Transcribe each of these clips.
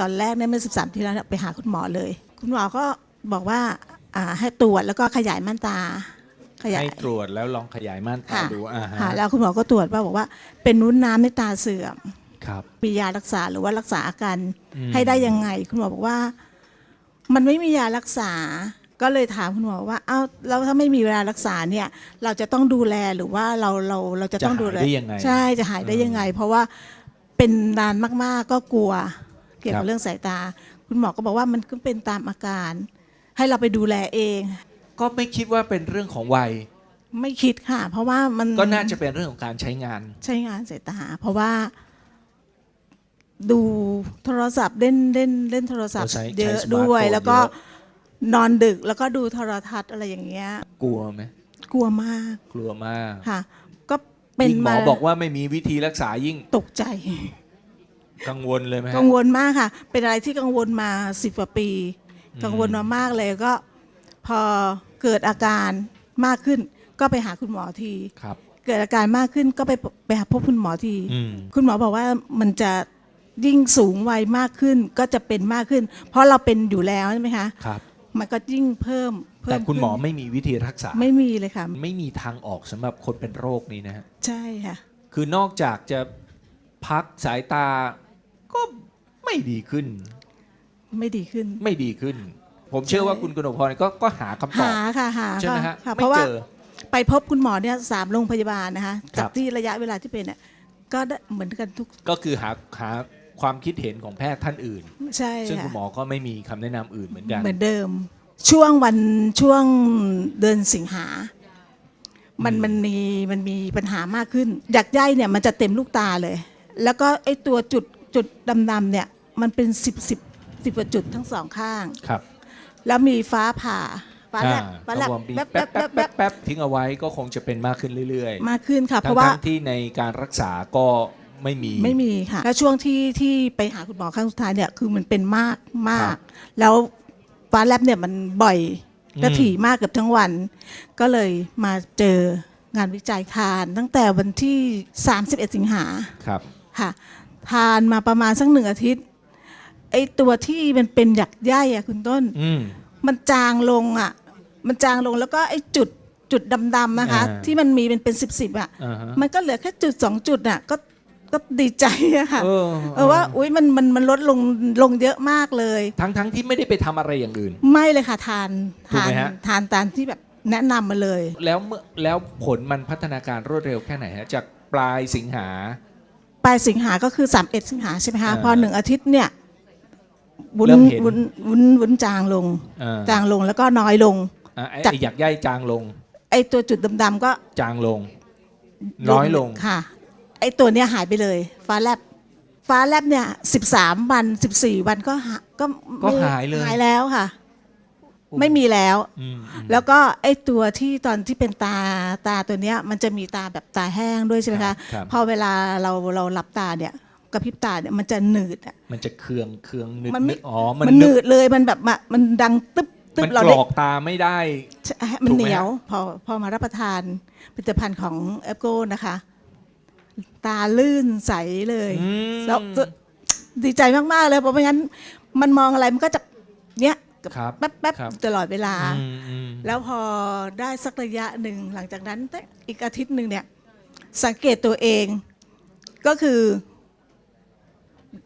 ตอนแรกเนี่ยเมื่อ 13 ที่แล้วเนี่ยไปหาคุณหมอเลย คุณหมอก็บอกว่าอ่าให้ตรวจแล้วก็ขยายม่านตา ขยาย ให้ตรวจแล้วลองขยายม่านตาค่ะดูอ่าฮะค่ะแล้วคุณหมอก็ตรวจว่าบอกว่าเป็นนุ้นน้ำในตาเสื่อม ครับ มียารักษาหรือว่ารักษาอาการอืม ให้ได้ยังไง คุณหมอบอกว่า มันไม่มียารักษา ก็เลยถามคุณหมอว่าเอ้าแล้วถ้าไม่มีเวลารักษาเนี่ย เราจะต้องดูแลหรือว่าเราเราเราจะต้องดูแลจะหายได้ยังไง ใช่จะหายได้ยังไง เพราะว่าเป็นนานมากๆก็กลัว เกี่ยวครักับบเรื่องสายตา คุณหมอก็บอกว่ามันก็เป็นตามอาการ ให้เราไปดูแลเอง ก็ไม่คิดว่าเป็นเรื่องของวัย ไม่คิดค่ะ เพราะว่ามันก็น่าจะเป็นเรื่องของการใช้งาน ใช้งานสายตา เพราะว่า ดูโทรศัพท์เล่นเล่นเล่นโทรศัพท์เราใช้เยอะใช้สมาร์ทด้วยโฟนแล้วก็เยอะนอนดึกแล้วก็ดูโทรทัศน์อะไรอย่างเงี้ย กลัวไหมกลัวมากกลัวมากค่ะ ก็เป็นยิ่งหมอมาบอกว่าไม่มีวิธีรักษายิ่งตกใจ กังวลเลยไหมฮะกังวลมากค่ะ เป็นอะไรที่กังวลมาสิบกว่าปี กังวลมามากเลยก็พอเกิดอาการมากขึ้น ก็ไปหาคุณหมอที ครับ เกิดอาการมากขึ้นก็ไปไปหาพบคุณหมอที อืม คุณหมอบอกว่ามันจะยิ่งสูงวัยมากขึ้นก็จะเป็นมากขึ้น เพราะเราเป็นอยู่แล้วใช่ไหมคะ ครับ มันก็ยิ่งเพิ่มเพิ่มแต่คุณหมอขึ้นไม่มีวิธีรักษา ไม่มีเลยค่ะ ไม่มีทางออกสำหรับคนเป็นโรคนี้นะฮะ ใช่ค่ะ คือนอกจากจะพักสายตา ก็ไม่ดีขึ้น ไม่ดีขึ้น ไม่ดีขึ้น ผมเชื่อว่าคุณกนกพรก็ก็หาคำตอบหาค่ะหาใช่ไหมฮะค่ะไม่เพราะว่าเจอ ไปพบคุณหมอเนี่ยสามโรงพยาบาลนะคะครัจากบที่ระยะเวลาที่เป็นเนี่ยก็ได้เหมือนกันทุกก็คือหาหาความคิดเห็นของแพทย์ท่านอื่น ใช่ซึ่งค่ะคุณหมอก็ไม่มีคำแนะนำอื่นเหมือนกัน เหมือนเดิม ช่วงวันช่วงเดือนสิงหา มันอืม มันมีมันมีปัญหามากขึ้น อยากใยเนี่ยมันจะเต็มลูกตาเลย แล้วก็ไอตัวจุด จุดดำๆเนี่ยมันเป็นสิบสิบสิบกว่าจุดทั้งสองข้าง ครับ แล้วมีฟ้าผ่าฟ้าแลบอ่าฟ้าแลบก็วงบีแป๊บแป๊บแป๊บแป๊แป๊บบแป๊บทิ้งเอาไว้ก็คงจะเป็นมากขึ้นเรื่อยมากขึ้นค่ะๆเพราะว่า ทั้งๆที่ในการรักษาก็ไม่มี ไม่มีค่ะ แล้วช่วงที่ที่ไปหาคุณหมอครั้งสุดท้ายเนี่ยคือมันเป็นมากมาก แล้วฟ้าแลบเนี่ยมันบ่อยและถี่มากเกือบทั้งวัน ก็เลยมาเจองานวิจัยทานตั้งแต่วันที่ 31 สิงหาครับ ค่ะ ทานมาประมาณสักหนึ่งอาทิตย์ ไอตัวที่มันเป็นหยักใยอะคุณต้น อืม มันจางลงอะ มันจางลงแล้วก็ไอ้จุดจุดดำๆนะคะ อ่าที่มันมีเป็นเป็นสิบสิบอะ อ่าฮะ มันก็เหลือแค่จุดสองจุดอะ ก็ก็ดีใจอะค่ะเออเออว่าอุ้ยมันมันมันลดลงลงเยอะมากเลย ทั้งทั้งที่ไม่ได้ไปทำอะไรอย่างอื่น ไม่เลยค่ะทานถูกทาไหมนฮะ ทานตามที่แบบแนะนำมาเลย แล้วเมื่อแล้วผลมันพัฒนาการรวดเร็วแค่ไหนฮะ จากปลายสิงหา ปลายสิงหาก็คือ3 1สิงหาใช่ไหมคะอ่าพอหนึ่งอาทิตย์เนี่ยวุ้นเริ่มเห็น วุ้นวุ้นวุ้นจางลง อ่าจางลงแล้วก็น้อยลง อะไอ้จากไอ้หยักใยจางลง ไอ้ตัวจุดดำๆก็จางลง น้อยลง ค่ะ ไอ้ตัวเนี้ยหายไปเลย ฟ้าแลบฟ้าแลบเนี่ยสิบสามวันสิบสี่วันก็หาก็ก็ไม่หายเลย หายแล้วค่ะ ไม่มีแล้ว อืมอืมแล้วก็ไอ้ตัวที่ตอนที่เป็นตาตาตัวเนี้ย มันจะมีตาแบบตาแห้งด้วยใช่ไหมครัคะบครับ พอเวลาเราเราหลับตาเนี่ยกระพริบตาเนี่ยมันจะหนืดอะ มันจะเคืองเคืองนึกมันไม่ นึกอ๋อมัมันนหนึนืกดเลยมันแบบมามันดังตึ๊บตึ๊มับนเรากรได้ อกตาไม่ได้ ใช่มันถูกไหม เหนียวฮะพอพอมารับประทานผลิตภัณฑ์ของแอปโก้นะคะ ตาลื่นใสเลยอืมแล้วดีใจมาก ๆ เลยเพราะไม่งั้น มันมองอะไรมันก็จะ เนี้ยครับแป๊บแป๊บครับ ตลอดเวลา อืมอืมแล้วพอได้สักระยะหนึ่งหลังจากนั้นอีกอาทิตย์หนึ่งเนี่ยสังเกตตัวเองก็คือ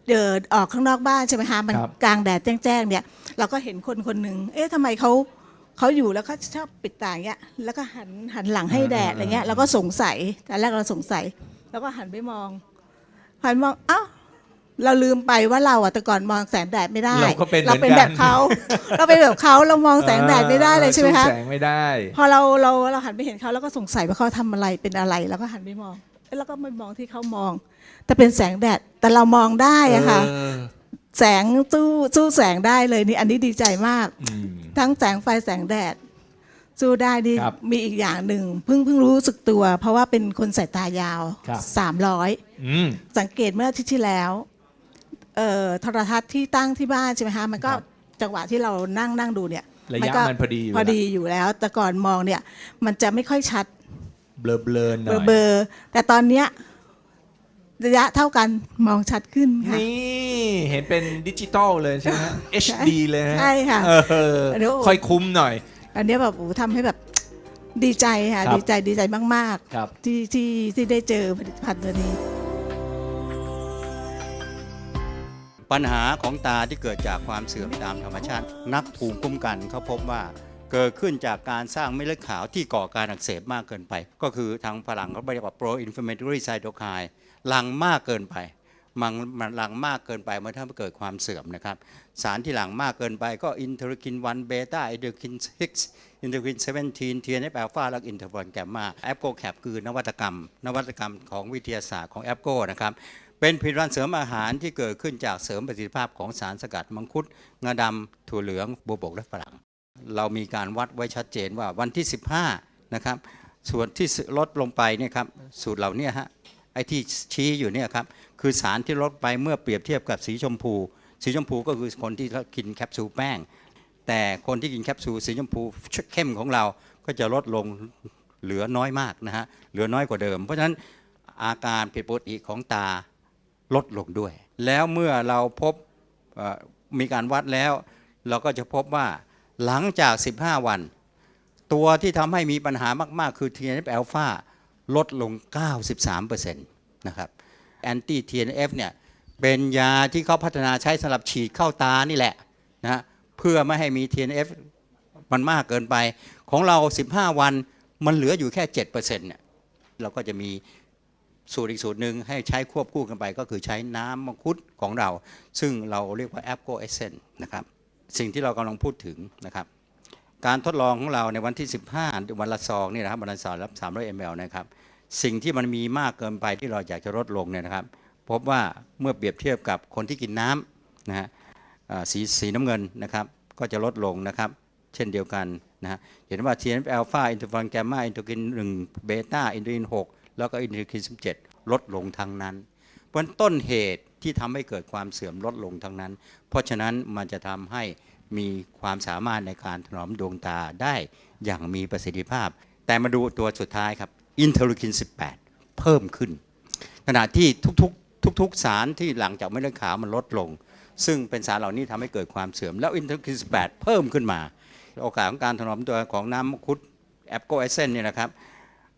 เดินออกข้างนอกบ้านใช่ไหมคะมันครับ กลางแดดแจ้งๆเนี่ย เราก็เห็นคนคนหนึ่งเอ๊ะทำไมเขาเขาอยู่แล้วเขาชอบปิดตาอย่างเงี้ยแล้วก็หันหันหลังให้แดดอะไรเงี้ยเราก็สงสัยตอนแรกเราสงสัย แล้วก็หันไปมองหันมองเอ้า เราลืมไปว่าเราอะแต่ก่อนมองแสงแดดไม่ได้เราก็เป็นเหมืเราอนเป็นกันแบบเขา เราเป็นแบบเขาเรามองแสงแดดไม่ได้เลยใช่ไหมคะ สู้แสงไม่ได้ พอเราเราเราหันไปเห็นเขาแล้วก็สงสัยว่าเขาทำอะไรเป็นอะไรแล้วก็หันไปมองเอ้ยแล้วก็ไม่มองที่เขามอง แต่เป็นแสงแดดแต่เรามองได้อะค่ะ เออแสงสู้สู้แสงได้เลยนี่อันนี้ดีใจมาก อืม ทั้งแสงไฟแสงแดด สู้ได้ดีครับมีอีกอย่างหนึ่งเพิ่งเพิ่งรู้สึกตัว เพราะว่าเป็นคนสายตายาวครับ สามร้อยอืมสังเกตเมื่ออาทิตย์ที่แล้ว เอ่อโทรทัศน์ที่ตั้งที่บ้านใช่ไหมคะมันก็ครับจังหวะที่เรานั่งนั่งดูเนี่ยระยะก็มันพอดีอยู่ พอดีอยู่แล้ว แต่ก่อนมองเนี่ย มันจะไม่ค่อยชัดเบลอเบลอๆหน่เบออยร์เบอร์แต่ตอนเนี้ยระยะเท่ากันมองชัดขึ้นค่ะ นี่เห็นเป็นดิจิตอลเลยใช่ไหมฮะ HD เลยฮะใช่ค่ะเออเดี๋ยว ค่อยคุ้มหน่อย อันเนี้ยแบบโอ้โหทำให้แบบดีใจค่ะครับ ดีใจดีใจมาก ครับ ๆ ที่ที่ที่ได้เจอผลิตภัณฑ์ตัวนี้ ปัญหาของตาที่เกิดจากความเสื่อมตามธรรมชาติ นักภูมิคุ้มกันเขาพบว่าเกิดขึ้นจากการสร้างเม็ดเลือดขาวที่ก่อการอักเสบมากเกินไป ก็คือทางฝรั่งเขาเรียกว่า pro inflammatory cytokine หลังมากเกินไปมันหลังมากเกินไปเมื่อถ้เกิดความเสื่อมนะครับ สารที่หลังมากเกินไปก็อินเทอร์คิน1เบต้าอินเทอร์คิน6อินเทอร์คิน17 TNF อัลฟาและอินเทอร์ฟอนแกมมาแอปโกแคปคือนวัตกรรม นวัตกรรมของวิทยาศาสตร์ของแอปโกนะครับ เป็นผลิตภัณฑ์เสริมอาหารที่เกิดขึ้นจากเสริมประสิทธิภาพของสารสกัดมังคุดงาดำถั่วเหลืองบัวบกและฝรั่ง เรามีการวัดไว้ชัดเจนว่าวันที่ 15 นะครับ ส่วนที่ลดลงไปเนี่ยครับสูตรเหล่านี้ฮะไอ้ที่ชี้อยู่เนี่ยครับคือสารที่ลดไปเมื่อเปรียบเทียบกับสีชมพู สีชมพูก็คือคนที่กินแคปซูลแป้ง แต่คนที่กินแคปซูลสีชมพูเข้มของเราก็จะลดลงเหลือน้อยมากนะฮะเหลือน้อยกว่าเดิม เพราะฉะนั้นอาการผิดปกติของตา ลดลงด้วย แล้วเมื่อเราพบมีการวัดแล้ว เราก็จะพบว่าหลังจาก 15 วัน ตัวที่ทำให้มีปัญหามาก ๆ คือ TNF อ l p h a ลดลง 93%นะครับแอนตี้ TNF เนี่ยเป็นยาที่เขาพัฒนาใช้สำหรับฉีดเข้าตานี่แหละนะเพื่อไม่ให้มี TNF มันมากเกินไป ของเรา 15 วันมันเหลืออยู่แค่ 7%เนี่ยเราก็จะมี สูตรอีกสูตรหนึ่งให้ใช้ควบคู่กันไปก็คือใช้น้ำมังคุดของเรา ซึ่งเราเรียกว่าแอปโกเอเซนนะครับสิ่งที่เรากำลังพูดถึงนะครับการทดลองของเราในวันที่ 15 วันละซองนี่นะครับวันละซองรับ 300 ml นะครับสิ่งที่มันมีมากเกินไปที่เราอยากจะลดลงเนี่ยนะครับ พบว่าเมื่อเปรียบเทียบกับคนที่กินน้ำนะฮะสีสีน้ำเงินนะครับก็จะลดลงนะครับ เช่นเดียวกันนะฮะเห็นว่า TNF อ l p h a อินเทอร์ฟอนแกมมาอินเทอร์กิน1เบต้าอินเทอร์กิน6 แล้วก็อินเทอร์กิน17ลดลงทั้งนั้นเพราะฉะนั้นต้นเหตุที่ทำให้เกิดความเสื่อมลดลงทั้งนั้น เพราะฉะนั้นมันจะทำให้มีความสามารถในการถนอมดวงตาได้อย่างมีประสิทธิภาพ แต่มาดูตัวสุดท้ายครับอินเทอร์คิน 18 เพิ่มขึ้น ขณะที่ทุกๆทุกๆสารที่หลังจากเม็ดเลือดขาวมันลดลง ซึ่งเป็นสารเหล่านี้ทำให้เกิดความเสื่อม แล้วอินเทอร์คิน 18 เพิ่มขึ้นมา โอกาสของการถนอมตัวของน้ำมังคุดแอปโกเอเซนเนี่ยนะครับ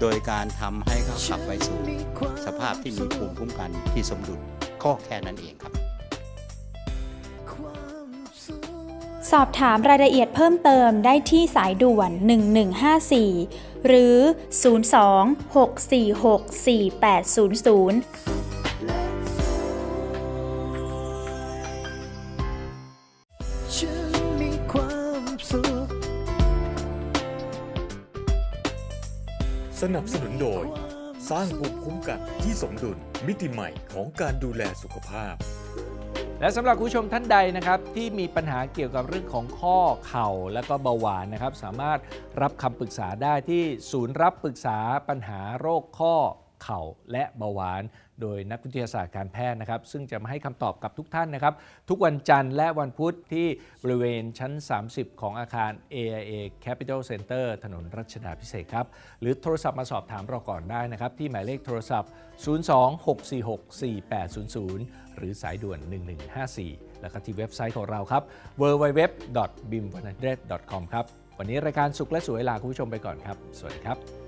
โดยการทำให้เขากลับไปสู่สภาพที่มีภูมิคุ้มกันที่สมดุลก็แค่นั้นเองครับ สอบถามรายละเอียดเพิ่มเติมได้ที่สายด่วน 1154 หรือ 02-646-4800 สนับสนุนโดย สร้างภูมิคุ้มกันที่สมดุลมิติใหม่ของการดูแลสุขภาพ และสำหรับคุณผู้ชมท่านใดนะครับ ที่มีปัญหาเกี่ยวกับเรื่องของข้อเข่าและก็เบาหวานนะครับ สามารถรับคำปรึกษาได้ที่ศูนย์รับปรึกษาปัญหาโรคข้อ เข่าและเบาหวาน โดยนักวิทยาศาสตร์การแพทย์นะครับ ซึ่งจะมาให้คำตอบกับทุกท่านนะครับ ทุกวันจันทร์และวันพุธที่บริเวณชั้น 30 ของอาคาร AIA Capital Center ถนนรัชดาพิเศษครับ หรือโทรศัพท์มาสอบถามเราก่อนได้นะครับ ที่หมายเลขโทรศัพท์ 026464800 หรือสายด่วน 1154 แล้วก็ที่เว็บไซต์ของเราครับ www.bimvanadred.com ครับวันนี้รายการสุขและสวยลาคุณผู้ชมไปก่อนครับ สวัสดีครับ